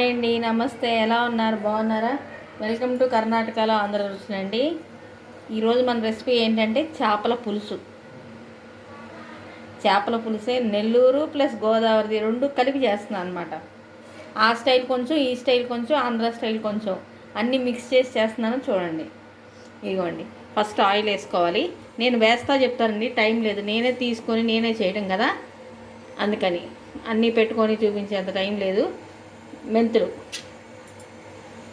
Hi అండి నమస్తే. ఎలా ఉన్నారు? బాగున్నారా? వెల్కమ్ టు కర్ణాటకలో ఆంధ్ర రుచులు అండి. ఈరోజు మన రెసిపీ ఏంటంటే చేపల పులుసు. చేపల పులుసే నెల్లూరు ప్లస్ గోదావరిది రెండు కలిపి చేస్తున్నాను అనమాట ఆ స్టైల్ కొంచెం ఈ స్టైల్ కొంచెం ఆంధ్ర స్టైల్ కొంచెం అన్నీ మిక్స్ చేసి చేస్తున్నాను చూడండి. ఇదిగోండి. ఫస్ట్ ఆయిల్ వేసుకోవాలి. నేను వేస్తా చెప్తానండి టైం లేదు. నేనే తీసుకొని నేనే చేయడం కదా. అందుకని అన్నీ పెట్టుకొని చూపించేంత టైం లేదు. మెంతులు.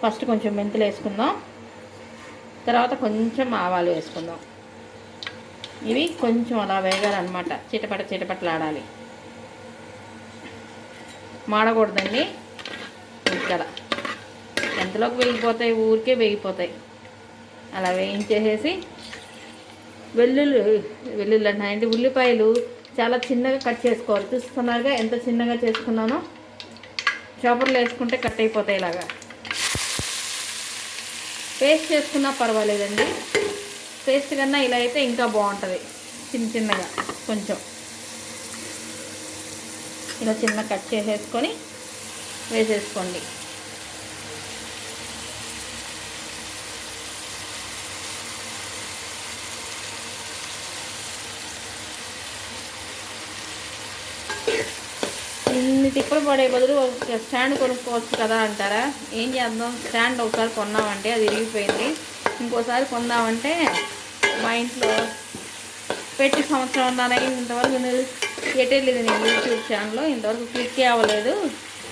ఫస్ట్ కొంచెం మెంతులు వేసుకుందాం. తర్వాత కొంచెం ఆవాలు వేసుకుందాం. ఇవి కొంచెం అలా వేగాలన్నమాట. చిటపట చిటపట్లాడాలి. మాడకూడదండి. ఇక్కడ ఎంతలోకి వేగిపోతాయి? ఊరికే వేగిపోతాయి. అలా వేయించేసేసి వెల్లుల్లి వెల్లుల్లి అంటే ఉల్లిపాయలు చాలా చిన్నగా కట్ చేసుకోవాలి. చూస్తున్నారుగా ఎంత చిన్నగా చేసుకున్నానో? చాపర్లు వేసుకుంటే కట్ అయిపోతాయి ఇలాగా. పేస్ట్ చేసుకున్నా పర్వాలేదండి. పేస్ట్ కన్నా ఇలా అయితే ఇంకా బాగుంటుంది. చిన్న చిన్నగా కొంచెం. ఇలా చిన్న కట్ చేసేసుకొని వేసేసుకోండి. తిప్పలు పడే బదులు స్టాండ్ కొనుక్కోవచ్చు కదా అంటారా? ఏం చేద్దాం? స్టాండ్ ఒకసారి కొన్నామంటే అది విరిగిపోయింది ఇంకోసారి కొందామంటే మా ఇంట్లో పెట్టి సంవత్సరం ఉన్నానని ఇంతవరకు నేను ఎట్టలేదు నేను యూట్యూబ్ ఛానల్లో ఇంతవరకు క్లిక్ అవ్వలేదు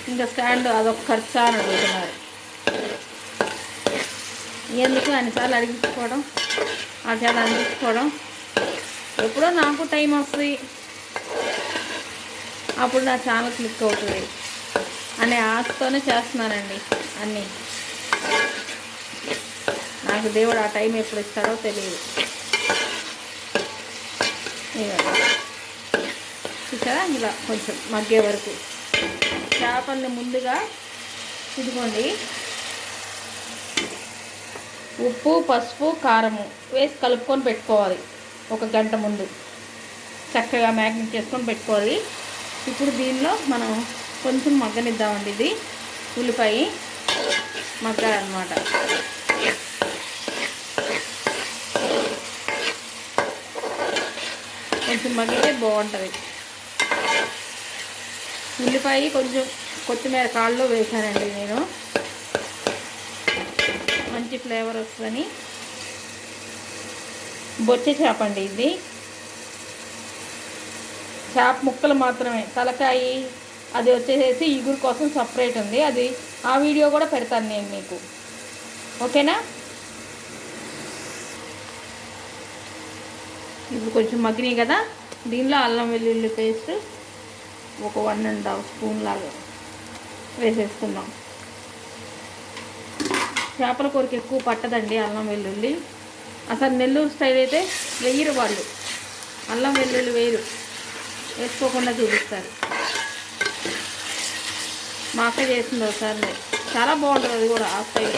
ఇంకా స్టాండ్ అదొక ఖర్చు అని అడుగుతున్నారు. ఎందుకు అన్నిసార్లు అడిగించుకోవడం ఆ చాలా అందించుకోవడం ఎప్పుడో నాకు టైం వస్తుంది. అప్పుడు నా ఛానల్ క్లిక్ అవుతుంది. అనే ఆశతోనే చేస్తున్నానండి అన్నీ. నాకు దేవుడు ఆ టైం ఎప్పుడు ఇస్తాడో తెలియదు. చూసారా? ఇలా కొంచెం మగ్గే వరకు. చేపల్ని ముందుగా ఇదిగోండి. ఉప్పు పసుపు కారము వేసి కలుపుకొని పెట్టుకోవాలి. ఒక గంట ముందు. చక్కగా మ్యాగ్నెట్ చేసుకొని పెట్టుకోవాలి. ఇప్పుడు దీనిలో మనం కొంచెం మగ్గనిద్దామండి. ఇది ఉల్లిపాయ మగ్గాలన్నమాట. కొంచెం మగ్గితే బాగుంటుంది. ఉల్లిపాయ కొంచెం కొత్తిమీర కాళ్ళు వేసానండి నేను. మంచి ఫ్లేవర్ వస్తుందని. బొచ్చే చేపండి ఇది. చేప ముక్కలు మాత్రమే. తలకాయి అది వచ్చేసేసి ఇగురు కోసం సపరేట్ ఉంది. అది ఆ వీడియో కూడా పెడతాను నేను మీకు. ఓకేనా? ఇది కొంచెం మగ్గినాయి కదా. దీనిలో అల్లం వెల్లుల్లి పేస్ట్ ఒక వన్ అండ్ హాఫ్ స్పూన్ లాగా వేసేసుకుందాం. చేపల కూరకి ఎక్కువ పట్టదండి అల్లం వెల్లుల్లి. అసలు నెల్లూరు స్టైల్ అయితే వెయ్యరు వాళ్ళు. అల్లం వెల్లుల్లి వేయరు. వేసుకోకుండా చూపిస్తారు. మా అక్క చేసింది ఒకసారి. చాలా బాగుంటుంది అది కూడా ఆఫ్ స్టైల్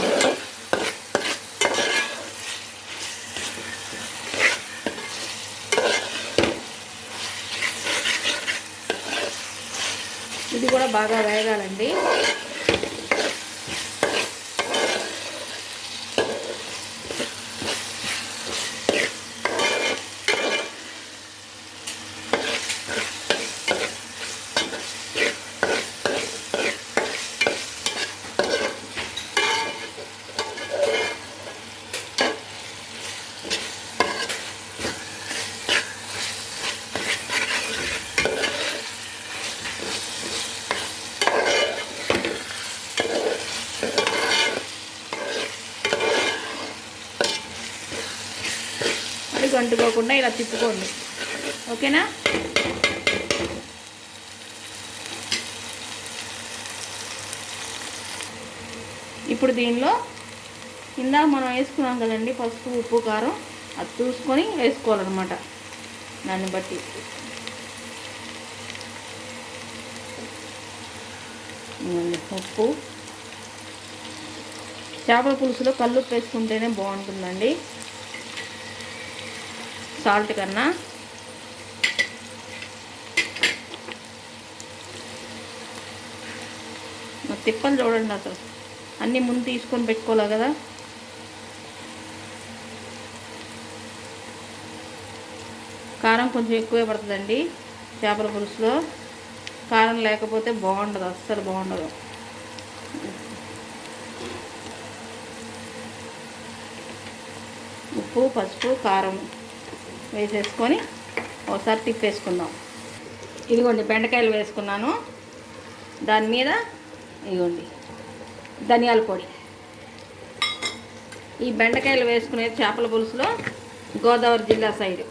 ఇది కూడా బాగా వేగాలండి. లేకుండా ఇలా తిప్పుకోండి. ఓకేనా? ఇప్పుడు దీనిలో ఇందాక మనం వేసుకున్నాం కదండి పసుపు ఉప్పు కారం. అది చూసుకొని వేసుకోవాలన్నమాట. దాన్ని బట్టి. ఉప్పు. చేపల పులుసులో కల్లుప్పు వేసుకుంటేనే బాగుంటుందండి. సాల్ట్ కన్నా. తిప్పలు చూడండి అసలు. అన్నీ ముందు తీసుకొని పెట్టుకోలే కదా. కారం కొంచెం ఎక్కువే పడుతుందండి చేపల పులుసులో. కారం లేకపోతే బాగుండదు అస్సలు బాగుండదు. ఉప్పు పసుపు కారం. వేసేసుకొని ఒకసారి తిప్పేసుకుందాం. ఇదిగోండి బెండకాయలు వేసుకున్నాను. దాని మీద ఇదిగోండి ధనియాల పొడి. ఈ బెండకాయలు వేసుకునే చేపల పులుసులో గోదావరి జిల్లా సైడ్.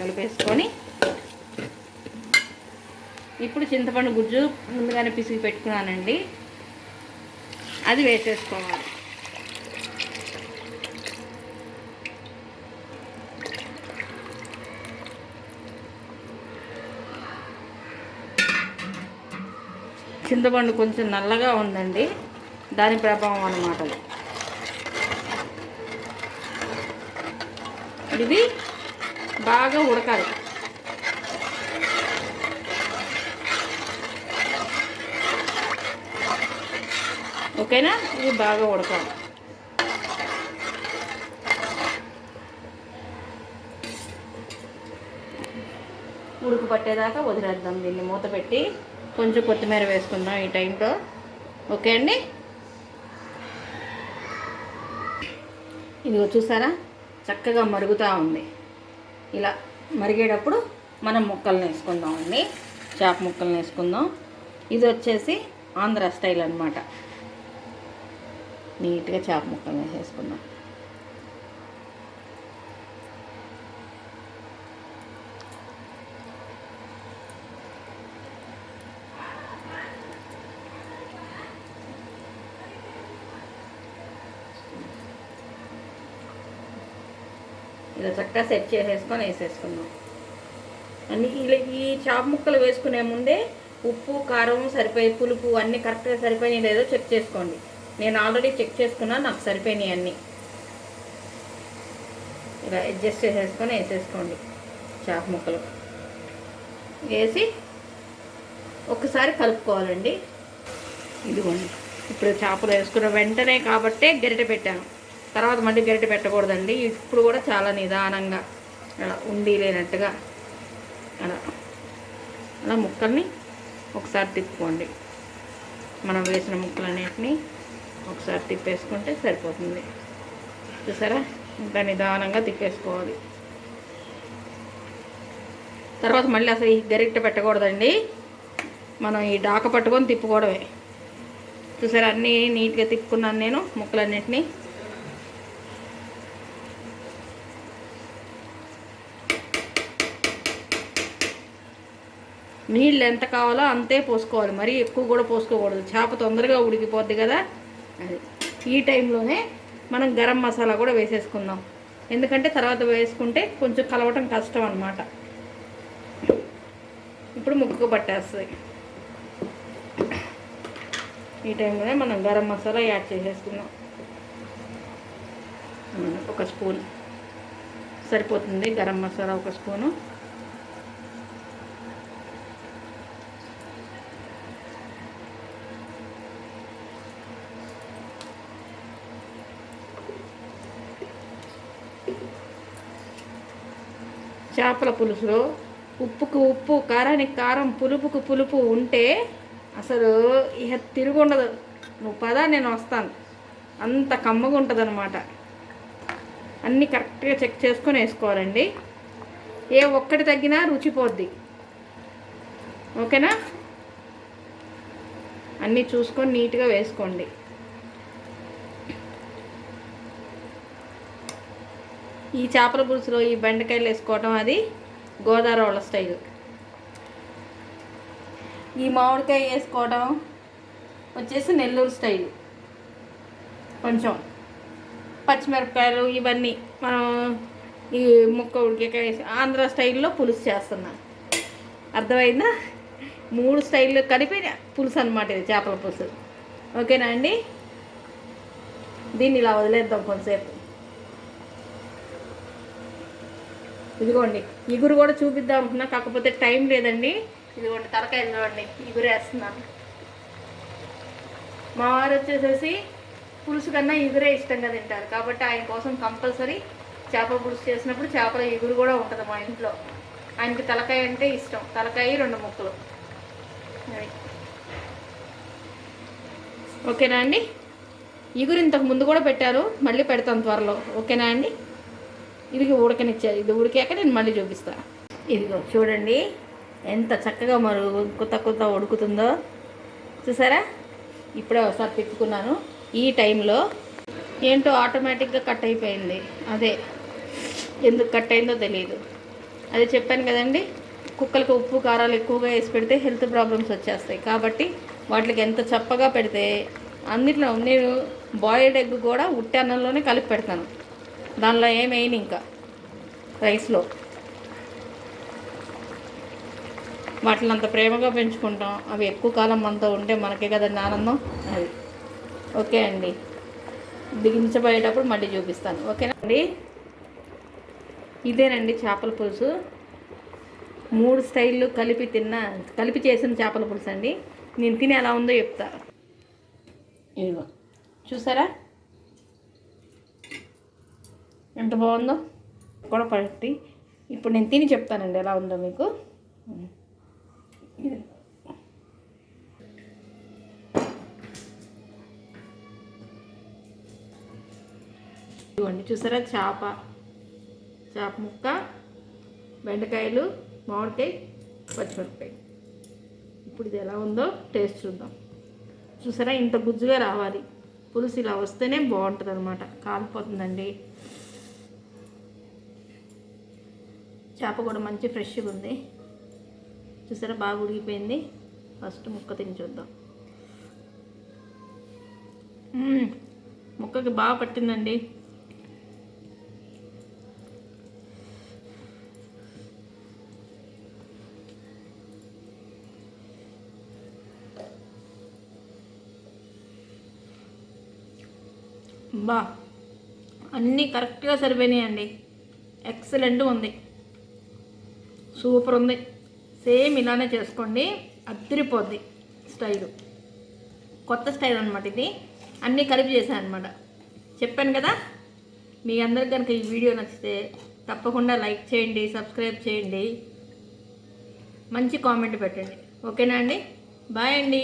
కలిపేసుకొని ఇప్పుడు చింతపండు గుజ్జు ముందుగానే పిసిగి పెట్టుకున్నానండి. అది వేసేసుకోవాలి. చింతపండు కొంచెం నల్లగా ఉందండి. దాని ప్రభావం అన్నమాట ఇది బాగా ఉడకాలి. ఓకేనా? ఇది బాగా ఉడకాలి. ఉడుకు పట్టేదాకా వదిలేద్దాం దీన్ని మూత పెట్టి. కొంచెం కొత్తిమీర వేసుకుందాం ఈ టైంలో. ఓకే అండి? ఇదిగో చూసారా? చక్కగా మరుగుతూ ఉంది. ఇలా మరిగేటప్పుడు మనం ముక్కల్ని వేసుకుందామండి చేప ముక్కల్ని వేసుకుందాం. ఇది వచ్చేసి ఆంధ్ర స్టైల్ అనమాట నీట్గా చేప ముక్కల్ని వేసేసుకుందాం. ఇలా చక్కగా సెట్ చేసేసుకొని వేసేసుకుందాం. అన్ని ఇలా ఈ చాప ముక్కలు వేసుకునే ముందే ఉప్పు కారం సరిపోయి పులుపు అన్నీ కరెక్ట్గా సరిపోయినాయి లేదో చెక్ చేసుకోండి. నేను ఆల్రెడీ చెక్ చేసుకున్నా నాకు సరిపోయినాయి అన్నీ. ఇలా అడ్జస్ట్ చేసేసుకొని వేసేసుకోండి చాప ముక్కలు. వేసి ఒకసారి కలుపుకోవాలండి. ఇదిగోండి ఇప్పుడు చేపలు వేసుకున్న వెంటనే కాబట్టే గరిటె పెట్టాను. తర్వాత మళ్ళీ గరిటె పెట్టకూడదండి. ఇప్పుడు కూడా చాలా నిదానంగా అలా ఉండి లేనట్టుగా అలా అలా ముక్కల్ని ఒకసారి తిప్పుకోండి. మనం వేసిన ముక్కలన్నింటినీ ఒకసారి తిప్పేసుకుంటే సరిపోతుంది. చూసారా? ఇంకా నిదానంగా తిప్పేసుకోవాలి. తర్వాత మళ్ళీ అసలు ఈ గరిటె పెట్టకూడదండి. మనం ఈ డాక పట్టుకొని తిప్పుకోవడమే. చూసారా? అన్నీ నీట్గా తిప్పుకున్నాను నేను ముక్కలన్నింటినీ. నీళ్ళు ఎంత కావాలో అంతే పోసుకోవాలి. మరీ ఎక్కువ కూడా పోసుకోకూడదు. చేప తొందరగా ఉడికిపోద్ది కదా. అది ఈ టైంలోనే మనం గరం మసాలా కూడా వేసేసుకుందాం. ఎందుకంటే తర్వాత వేసుకుంటే కొంచెం కలవటం కష్టం అన్నమాట. ఇప్పుడు ముక్కకు పట్టేస్తుంది ఈ టైంలోనే మనం గరం మసాలా యాడ్ చేసేసుకుందాం. ఒక స్పూన్. సరిపోతుంది గరం మసాలా ఒక స్పూను. చేపల పులుసులో ఉప్పుకు ఉప్పు కారానికి కారం పులుపుకు పులుపు ఉంటే అసలు ఇక తిరుగుండదు. నువ్వు పదా నేను వస్తాను. అంత కమ్మగా ఉంటుంది అనమాట అన్నీ కరెక్ట్గా చెక్ చేసుకొని వేసుకోవాలండి. ఏ ఒక్కటి తగ్గినా రుచిపోద్ది ఓకేనా? అన్నీ చూసుకొని నీట్గా వేసుకోండి. ఈ చేపల పులుసులో ఈ బెండకాయలు వేసుకోవటం అది గోదావరి స్టైల్. ఈ మామిడికాయ వేసుకోవడం వచ్చేసి నెల్లూరు స్టైల్. కొంచెం పచ్చిమిరపకాయలు ఇవన్నీ మనం ఈ ముక్క ఉడికాయ వేసి ఆంధ్ర స్టైల్లో పులుసు చేస్తున్నాను అర్థమైందా? మూడు స్టైల్లో కలిపి పులుసు అనమాట ఇది చేపల పులుసు. ఓకేనా అండి? దీన్ని ఇలా వదిలేద్దాం కొంతసేపు. ఇదిగోండి ఇగురు కూడా చూపిద్దాం అనుకున్నా కాకపోతే టైం లేదండి. ఇదిగోండి తలకాయ చూడండి ఇగురు వేస్తున్నాను. మా వారు వచ్చేసేసి పులుసు కన్నా ఇగురే ఇష్టంగా తింటారు. కాబట్టి ఆయన కోసం కంపల్సరీ చేపల పులుసు చేసినప్పుడు చేపల ఇగురు కూడా ఉంటుంది మా ఇంట్లో. ఆయనకి తలకాయ అంటే ఇష్టం. తలకాయ రెండు ముక్కలు. ఓకేనా అండి? ఇగురు ఇంతకు ముందు కూడా పెట్టారు. మళ్ళీ పెడతాను త్వరలో. ఓకేనా అండి? ఇది ఉడకనిచ్చారు. ఇది ఉడికాక నేను మళ్ళీ చూపిస్తాను ఇదిగో చూడండి ఎంత చక్కగా మరు కొత్త కొత్త ఉడుకుతుందో. చూసారా? ఇప్పుడే ఒకసారి తిప్పుకున్నాను. ఈ టైంలో ఏంటో ఆటోమేటిక్గా కట్ అయిపోయింది. అదే ఎందుకు కట్ అయిందో తెలియదు అదే చెప్పాను కదండి కుక్కలకు ఉప్పు కారాలు ఎక్కువగా వేసి పెడితే హెల్త్ ప్రాబ్లమ్స్ వచ్చేస్తాయి. కాబట్టి వాటికి ఎంత చప్పగా పెడితే అన్నిట్లో నేను బాయిల్డ్ ఎగ్ కూడా ఉట్టి అన్నంలోనే కలిపి పెడతాను. దానిలో ఏమైంది ఇంకా. రైస్లో. వాటిని అంత ప్రేమగా పెంచుకుంటాం. అవి ఎక్కువ కాలం మనతో ఉంటే మనకే కదండి ఆనందం. అది. ఓకే అండి. బిగించబోయేటప్పుడు మళ్ళీ చూపిస్తాను. ఓకేనా అండి? ఇదేనండి చేపల పులుసు. మూడు స్టైళ్ళు కలిపి తిన్న కలిపి చేసిన చేపల పులుసు అండి నేను తిని ఎలా ఉందో చెప్తా. ఇదిగో. చూసారా? ఎంత బాగుందో కూడా పట్టి. ఇప్పుడు నేను తిని చెప్తానండి ఎలా ఉందో మీకు. ఇది. ఇదిగోండి చూసారా చేప? చేప ముక్క బెండకాయలు మామిడికాయ పచ్చిమిరపకాయ. ఇప్పుడు ఇది ఎలా ఉందో టేస్ట్ చూద్దాం. చూసారా ఇంత గుజ్జుగా రావాలి. పులుసు ఇలా వస్తేనే బాగుంటుంది అనమాట కాలిపోతుందండి. చేప కూడా మంచి ఫ్రెష్గా ఉంది. చూసారా? బాగా ఉడిగిపోయింది ఫస్ట్ ముక్క తిని చూద్దాం. ముక్కకి బాగా పట్టిందండి. బా అన్నీ కరెక్ట్గా సరిపోయినాయండి. ఎక్సలెంట్ ఉంది. సూపర్ ఉంది. సేమ్ ఇలానే చేసుకోండి. అద్దరిపోద్ది స్టైలు. కొత్త స్టైల్ అనమాట ఇది. అన్నీ కలిపి చేశాను అనమాట చెప్పాను కదా మీ అందరికి కనుక ఈ వీడియో నచ్చితే తప్పకుండా లైక్ చేయండి సబ్స్క్రైబ్ చేయండి. మంచి కామెంట్ పెట్టండి. ఓకేనా అండి? బాయ్ అండి.